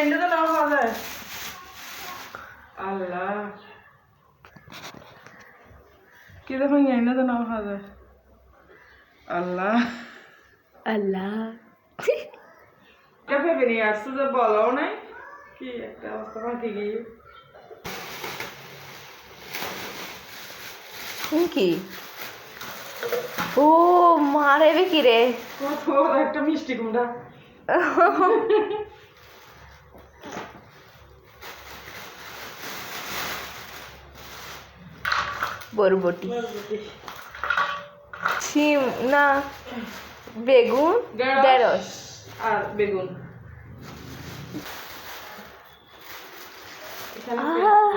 এনে তো নাও খাওয়া যায় আল্লাহ। কি দেখো এনে তো নাও খাওয়া যায় আল্লাহ। আল্লাহ। কে ভেবে নিয়ে আসছো যে বলাও নাই? কি একটা অবস্থা ফাঁকি গিয়ে। কি ও মারে কি রে? কত একটা মিষ্টি কুমড়া। বরবটি শিম না বেগুন ঢেঁড়স। আর বেগুন আহ।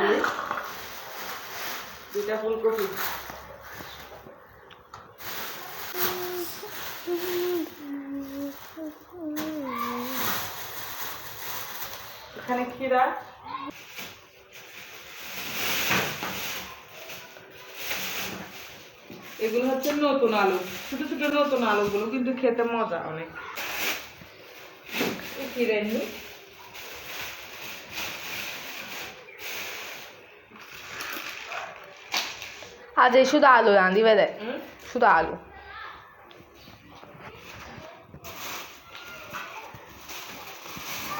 ফুলকপি এখানে ক্ষীরা এগুলো হচ্ছে নতুন আলু ছোট ছোট নতুন আলুগুলো কিন্তু খেতে মজা অনেক। ক্ষীরা আজ এই শুধু আলু রাঁধিবে দেয় হুম? শুধু আলু।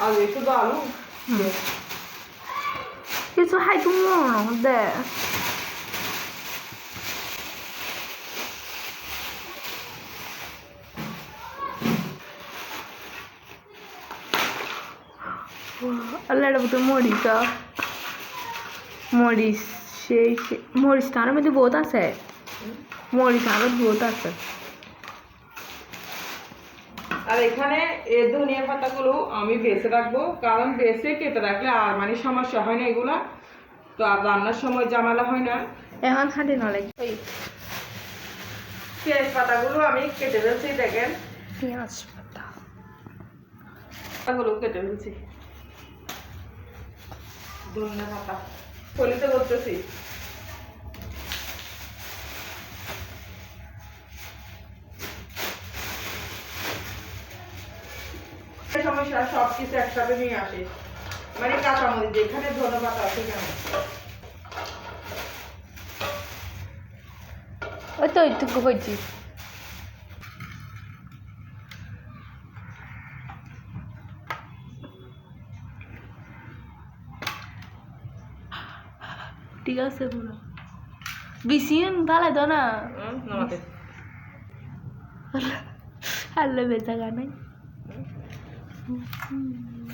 আলু এই শুধু আলু? Hmm. It's right one there. അല്ലടപ്പത്ത് മോഡീസ Modi's Modi's കാണാൻ പറ്റിയ ബോധാസേ മോഡീസ് കാണാൻ പറ്റിയ ബോധാസേ আর এখানে এ ধনিয়া পাতাগুলো আমি বেছে রাখব। কারণ বেছে কেটে রাখলে আর মানে সমস্যা হয় না এগুলা। তো আর রান্নার সময় জামালা হয় না। এখন খাটি নলে পেঁয়াজ পাতাগুলো আমি কেটে ফেলছি দেখেন। পেঁয়াজ পাতা। পাতাগুলো কেটে ফেলছি। ধনিয়া পাতা। ফলিতে করতেছি। সমস্যা সব কিছু একসাথে নিয়ে আসে। মানে কাঁচামরিচ যেখানে ধনে পাতা আছে কেন? ওই তো ওইটুকু হয়েছি। ঠিক আছে পুরো বেশি ভালো তো না? আল্লাহ বেচা গানাই 不是你